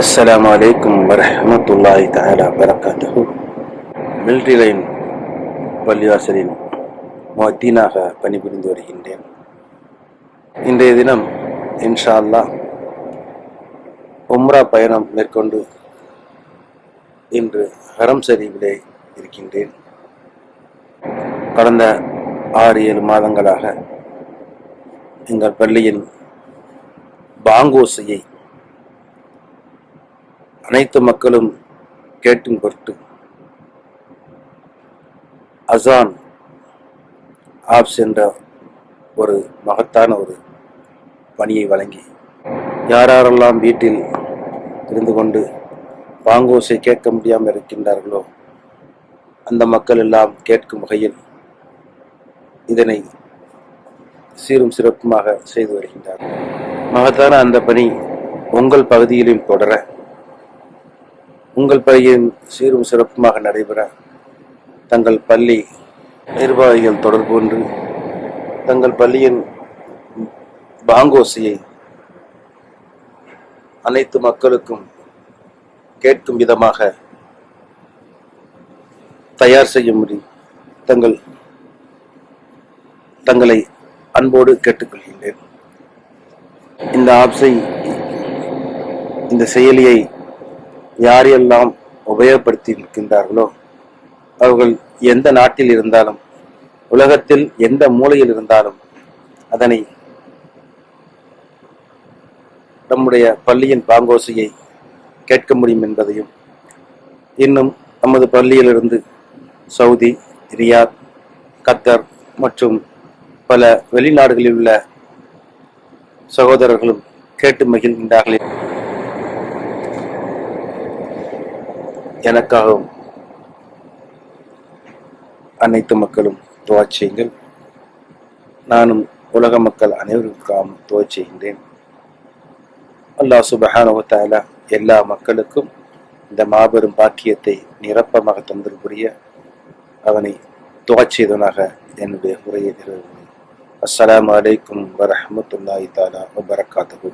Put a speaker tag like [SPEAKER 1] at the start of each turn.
[SPEAKER 1] அஸ்லாம் வலைக்கும் வரமத்துல்லாய் தயாலா பரக்காத்து military line பள்ளிவாசலில் மொத்தீனாக பணிபுரிந்து வருகின்றேன். இன்றைய தினம் இன்ஷா அல்லாஹ் உம்ரா பயணம் மேற்கொண்டு இன்று ஹரம் சரீவிலே இருக்கின்றேன். கடந்த ஆறு ஏழு மாதங்களாக எங்கள் பள்ளியின் பாங்கோசையை அனைத்து மக்களும் கேட்டும் பொருட்டு அசான் ஆப்ஸ் என்ற ஒரு மகத்தான ஒரு பணியை வழங்கி யாரெல்லாம் வீட்டில் இருந்து கொண்டு பாங்கோசை கேட்க முடியாமல் இருக்கின்றார்களோ அந்த மக்கள் எல்லாம் கேட்கும் வகையில் இதனை சீரும் சிறப்புமாக செய்து வருகின்றார் மகத்தான அந்த பணி உங்கள் பகுதியிலும் தொடர உங்கள் பள்ளியின் சீரும் சிறப்புமாக நடைபெற தங்கள் பள்ளி நிர்வாகிகள் தொடர்பு கொண்டு தங்கள் பள்ளியின் பாங்கோசியை அனைத்து மக்களுக்கும் கேட்கும் விதமாக தயார் செய்யும்படி தங்கள் தங்களை அன்போடு கேட்டுக்கொள்கின்றேன். இந்த ஆப்ஸை இந்த செயலியை யாரையெல்லாம் உபயோகப்படுத்தி இருக்கின்றார்களோ அவர்கள் எந்த நாட்டில் இருந்தாலும் உலகத்தில் எந்த மூலையில் இருந்தாலும் அதனை நம்முடைய பள்ளியின் பாங்கோசையை கேட்க முடியும் என்பதையும் இன்னும் நமது பள்ளியிலிருந்து சவுதி ரியாத் கத்தர் மற்றும் பல வெளிநாடுகளில் உள்ள சகோதரர்களும் கேட்டு மகிழ்கின்றார்கள். எனக்காகவும் அனைத்து மக்களும் துவா செய்யுங்கள். நானும் உலக மக்கள் அனைவருக்காகவும் துவா செய்கின்றேன். அல்லாஹ் சுபஹானுவத்தால எல்லா மக்களுக்கும் இந்த மாபெரும் பாக்கியத்தை நிரப்பமாக தந்தல் புரிய அவனை துவா செய்தவனாக என்னுடைய உரையை நிறைவு அஸ்லாம் அலைக்கும் வரமத்துல்லாஹி தாலா வபரகாத்துஹு.